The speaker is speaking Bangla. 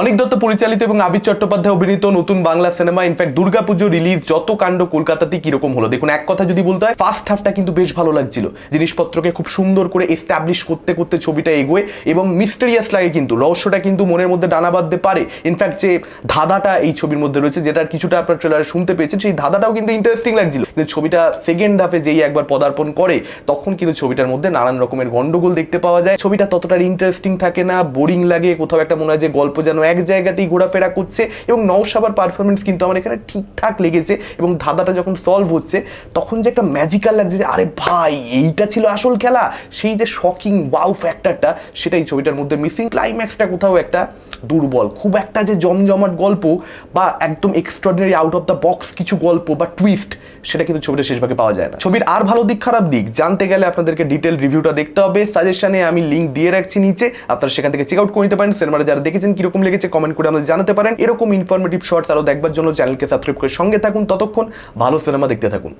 অনিক দত্ত পরিচালিত এবং আবির চট্টোপাধ্যায় অভিনীত নতুন Bangla cinema in fact Durga Puja release যত কাণ্ড কলকাতাতে কীরকম হলো? দেখুন, এক কথা যদি বলতে হয় ফার্স্ট হাফটা কিন্তু বেশ ভালো লাগছিল। জিনিসপত্রকে খুব সুন্দর করে এস্টাবলিশ করতে করতে ছবিটা এগোয় এবং মিস্টেরিয়াস লাগে কিন্তু, রহস্যটা কিন্তু মনের মধ্যে ডানা বাঁধতে পারে। ইনফ্যাক্ট যে ধাঁধাটা এই ছবির মধ্যে রয়েছে, যেটার কিছুটা আপনার ট্রেলারে শুনতে পেয়েছেন, সেই ধাঁধাটাও কিন্তু ইন্টারেস্টিং লাগছিল। কিন্তু ছবিটা সেকেন্ড হাফে যেই একবার পদার্পণ করে, তখন কিন্তু ছবিটার মধ্যে নানান রকমের গন্ডগোল দেখতে পাওয়া যায়। ছবিটা ততটা ইন্টারেস্টিং থাকে না বোরিং লাগে, কোথাও একটা মনে হয় যে গল্প যেন এক জায়গাতেই ঘোরাফেরা করছে এবং নওশাবার পারফরমেন্স কিন্তু আমার এখানে ঠিকঠাক লেগেছে এবং ধাঁধাটা যখন সলভ হচ্ছে, তখন যে একটা ম্যাজিক্যাল লাগছে যে, আরে ভাই, এইটা ছিল আসল খেলা। সেই যে শকিং ওয়াও ফ্যাক্টরটা সেটাই ছবিটার মধ্যে মিসিং ক্লাইম্যাক্সটা কোথাও একটা দুর্বল, খুব একটা যে জমজমাট গল্প বা একদম extraordinary out of the box কিছু গল্প বা টুইস্ট সেটা কিন্তু ছবিটা শেষ ভাগে পাওয়া যায় না। ছবির আর ভালো দিক, খারাপ দিক, জানতে গেলে আপনাদেরকে ডিটেল রিভিউটা দেখতে হবে। সাজেশনে আমি লিঙ্ক দিয়ে রাখছি নিচে। আপনারা সেখান থেকে চেক আউট করে নিতে পারেন। সিনেমাটা যারা দেখেছেন, কীরকম লেগেছে কমেন্ট করে আমাদের জানাতে পারেন। এরকম ইনফরমেটিভ শর্টস আরও দেখবার জন্য চ্যানেলকে সাবস্ক্রাইব করে সঙ্গে থাকুন। ততক্ষণ ভালো সিনেমা দেখতে থাকুন।